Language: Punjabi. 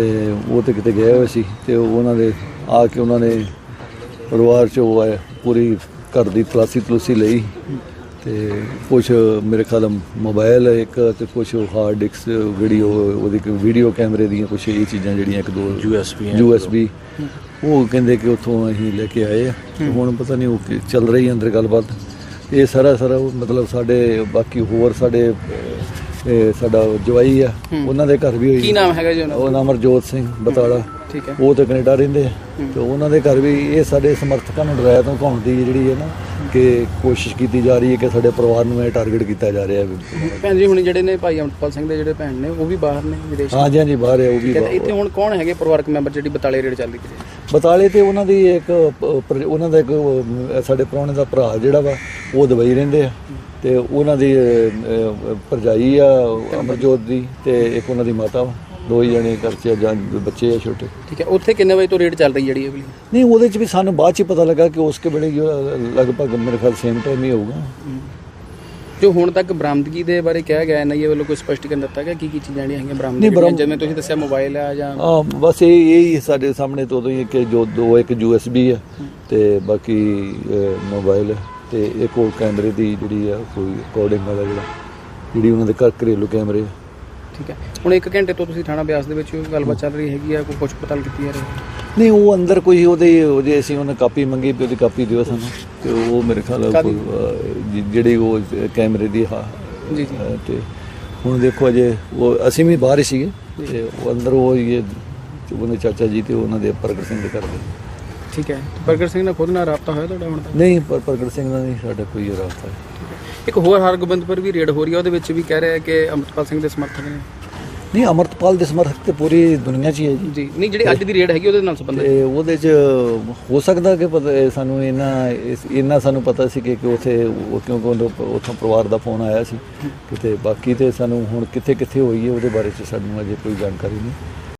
ਤੇ ਉਹ ਤੇ ਕਿਤੇ ਗਏ ਹੋਏ ਸੀ ਤੇ ਉਹਨਾਂ ਦੇ ਆ ਕੇ ਉਹਨਾਂ ਨੇ ਪਰਿਵਾਰ ਚ ਉਹ ਆਏ ਪੂਰੀ ਘਰ ਦੀ ਤਲਾਸੀ ਤਲੂਸੀ ਲਈ ਤੇ ਕੁਝ ਮੇਰੇ ਖਿਆਲ ਮੋਬਾਈਲ ਇੱਕ ਤੇ ਕੁਝ ਹਾਰਡ ਡਿਸਕ ਵੀਡੀਓ ਉਹਦੀ ਵੀਡੀਓ ਕੈਮਰੇ ਦੀਆਂ ਕੁਝ ਇਹ ਚੀਜ਼ਾਂ ਜਿਹੜੀਆਂ ਇੱਕ ਦੋ USB USB ਉਹ ਕਹਿੰਦੇ ਕਿ ਉੱਥੋਂ ਅਸੀਂ ਲੈ ਕੇ ਆਏ ਹੁਣ ਪਤਾ ਨਹੀਂ ਉਹ ਕੀ ਚੱਲ ਰਹੀ ਅੰਦਰ ਗੱਲਬਾਤ। ਇਹ ਸਾਰਾ ਸਾਰਾ ਉਹ ਮਤਲਬ ਸਾਡੇ ਬਾਕੀ ਹੋਰ ਸਾਡੇ ਇਹ ਸਾਡਾ ਜਵਾਈ ਆ ਉਹਨਾਂ ਦੇ ਘਰ ਵੀ ਹੋਈ ਕੀ ਨਾਮ ਹੈਗਾ ਜੀ ਉਹਨਾਂ ਦਾ? ਉਹ ਨਾਮ ਹਰਜੋਤ ਸਿੰਘ ਬਤਾਲਾ। ਠੀਕ ਹੈ। ਉਹ ਤੇ ਕੈਨੇਡਾ ਰਹਿੰਦੇ ਆ। ਤੇ ਉਹਨਾਂ ਦੇ ਘਰ ਵੀ ਇਹ ਸਾਡੇ ਸਮਰਥਕਾਂ ਨੂੰ ਡਰਾਇਆ ਤੋਂ ਘਾਉਣ ਦੀ ਜਿਹੜੀ ਹੈ ਨਾ ਕਿ ਕੋਸ਼ਿਸ਼ ਕੀਤੀ ਜਾ ਰਹੀ ਹੈ ਕਿ ਸਾਡੇ ਪਰਿਵਾਰ ਨੂੰ ਇਹ ਟਾਰਗੇਟ ਕੀਤਾ ਜਾ ਰਿਹਾ ਹੈ ਭੈਣ ਜੀ ਹੁਣ ਜਿਹੜੇ ਨੇ ਭਾਈ ਅਮਰਪਾਲ ਸਿੰਘ ਦੇ ਜਿਹੜੇ ਭੈਣ ਨੇ ਉਹ ਵੀ ਬਾਹਰ ਨੇ ਵਿਦੇਸ਼ ਹਾਂਜੀ ਬਾਹਰ ਹੈ ਉਹ ਵੀ ਠੀਕ ਹੈ ਤੇ ਬਾਹਰ। ਇੱਥੇ ਹੁਣ ਕੌਣ ਹੈਗੇ ਪਰਿਵਾਰਕ ਮੈਂਬਰ ਜਿਹੜੀ ਬਤਾਲੇ ਰੇਡ ਚੱਲਦੀ ਪਈ ਹੈ? ਬਤਾਲੇ ਤੇ ਉਹਨਾਂ ਦੀ ਇੱਕ ਉਹਨਾਂ ਦਾ ਇੱਕ ਸਾਡੇ ਪ੍ਰਾਹੁਣੇ ਦਾ ਭਰਾ ਜਿਹੜਾ ਵਾ ਉਹ ਦੁਬਈ ਰਹਿੰਦੇ ਆ। ਤੇ ਉਹਨਾਂ ਦੀ ਭਰਜਾਈ ਆ ਅਮਰਜੋਤ ਦੀ ਤੇ ਇੱਕ ਉਹਨਾਂ ਦੀ ਮਾਤਾ ਵਾ। ਦੋ ਹੀ ਜਣੇ ਆ, ਜਾਂ ਬੱਚੇ ਆ ਛੋਟੇ। ਠੀਕ ਹੈ ਉੱਥੇ ਕਿੰਨੇ ਵਜੇ ਤੋਂ ਰੇਡ ਚੱਲ ਰਹੀ ਜਿਹੜੀ ਇਹ ਵਾਲੀ ਨਹੀਂ ਉਹਦੇ 'ਚ ਵੀ ਸਾਨੂੰ ਬਾਅਦ 'ਚ ਹੀ ਪਤਾ ਲੱਗਾ ਕਿ ਉਸਕੇ ਵੇਲੇ ਹੀ ਉਹ ਲਗਭਗ ਮੇਰੇ ਖਿਆਲ ਸੇਮ ਟਾਈਮ ਹੀ ਹੋਊਗਾ। ਜੋ ਹੁਣ ਤੱਕ ਬਰਾਮਦਗੀ ਦੇ ਬਾਰੇ ਕਿਹਾ ਗਿਆ ਐਨਆਈਏ ਵੱਲੋਂ ਕੋਈ ਸਪਸ਼ਟੀਕਰਨ ਦਿੱਤਾ ਗਿਆ ਕੀ ਕੀ ਚੀਜ਼ਾਂ ਜਿਹੜੀਆਂ ਹੈਗੀਆਂ ਬਰਾਮਦ ਨਹੀਂ, ਜਿਵੇਂ ਤੁਸੀਂ ਦੱਸਿਆ ਮੋਬਾਈਲ ਆ ਜਾਂ ਆ ਬਸ ਇਹ ਇਹ ਹੀ ਸਾਡੇ ਸਾਹਮਣੇ ਤੋਂ ਉਦੋਂ ਹੀ ਕਿ ਜੋ ਦੋ ਇੱਕ ਯੂਐਸਬੀ ਹੈ ਤੇ ਬਾਕੀ ਮੋਬਾਈਲ ਤੇ ਇੱਕ ਉਹ ਕੈਮਰੇ ਦੀ ਜਿਹੜੀ ਆ ਕੋਈ ਰਿਕਾਰਡਿੰਗ ਵਾਲਾ ਜਿਹੜਾ ਜਿਹੜੀ ਉਹਨਾਂ ਦੇ ਘਰ ਘਰੇਲੂ ਕੈਮਰੇ। ਠੀਕ ਹੈ। ਹੁਣ 1 ਘੰਟੇ ਤੋਂ ਤੁਸੀਂ ਥਾਣਾ ਬਿਆਸ ਦੇ ਵਿੱਚ ਗੱਲਬਾਤ ਚੱਲ ਰਹੀ ਹੈਗੀ ਆ ਕੋਈ ਪੁੱਛ ਪਤਾਲ ਕੀਤੀ ਜਾ ਰਹੀ ਹੈ? ਨਹੀਂ ਉਹ ਅੰਦਰ ਕੋਈ ਉਹਦੇ ਉਹਦੇ ਅਸੀਂ ਉਹਨੇ ਕਾਪੀ ਮੰਗੀ ਵੀ ਉਹਦੀ ਕਾਪੀ ਦਿਓ ਸਾਨੂੰ। ਤੇ ਉਹ ਮੇਰੇ ਖਿਆਲ? ਕੋਈ, ਜਿਹੜੀ ਉਹ ਕੈਮਰੇ ਦੀ ਹਾਂ ਜੀ ਜੀ। ਤੇ ਹੁਣ ਦੇਖੋ ਅਜੇ ਉਹ ਅਸੀਂ ਵੀ ਬਾਹਰ ਹੀ ਸੀਗੇ। ਤੇ ਉਹ ਅੰਦਰ ਉਹ ਇਹ ਉਹਨੇ ਚਾਚਾ ਜੀ ਤੇ ਉਹਨਾਂ ਦੇ ਪ੍ਰਗਟ ਸਿੰਘ ਦੇ ਘਰ ਦੇ। ਠੀਕ ਹੈ। ਪ੍ਰਗਟ ਸਿੰਘ ਨਾਲ ਖੁਦ ਨਾਲ ਰਾਬਤਾ ਹੋਇਆ ਤੁਹਾਡਾ ਹੁਣ ਤੱਕ? ਨਹੀਂ ਪਰ ਪ੍ਰਗਟ ਸਿੰਘ ਨਾਲ ਨਹੀਂ ਸਾਡਾ ਕੋਈ ਰਾਬਤਾ ਹੈ ਇੱਕ ਹੋਰ ਹਰਗੋਬਿੰਦਪੁਰ ਵੀ ਰੇਡ ਹੋ ਰਹੀ ਹੈ ਉਹਦੇ ਵਿੱਚ ਵੀ ਕਹਿ ਰਿਹਾ ਕਿ ਅਮਰਪਾਲ ਸਿੰਘ ਦੇ ਸਮਰਥਕ ਨੇ। ਨਹੀਂ ਅਮਰਤਪਾਲ ਦੇ ਸਮਰਥਕ ਤੇ ਪੂਰੀ ਦੁਨੀਆ 'ਚ ਹੀ ਹੈ ਜੀ। ਜੀ ਨਹੀਂ ਜਿਹੜੀ ਅੱਜ ਦੀ ਰੇਡ ਹੈਗੀ ਉਹਦੇ ਨਾਲ ਸੰਬੰਧਿਤ ਤੇ ਉਹਦੇ 'ਚ ਹੋ ਸਕਦਾ ਕਿ ਪਤਾ ਸਾਨੂੰ ਇਹਨਾਂ ਇੰਨਾ ਸਾਨੂੰ ਪਤਾ ਸੀ ਕਿ ਉਥੇ ਕਿਉਂਕਿ ਉੱਥੋਂ ਪਰਿਵਾਰ ਦਾ ਫੋਨ ਆਇਆ ਸੀ। ਕਿਤੇ ਬਾਕੀ ਤੇ ਸਾਨੂੰ ਹੁਣ ਕਿੱਥੇ ਕਿੱਥੇ ਹੋਈ ਹੈ ਉਹਦੇ ਬਾਰੇ 'ਚ ਸਾਨੂੰ ਅਜੇ ਕੋਈ ਜਾਣਕਾਰੀ ਨਹੀਂ।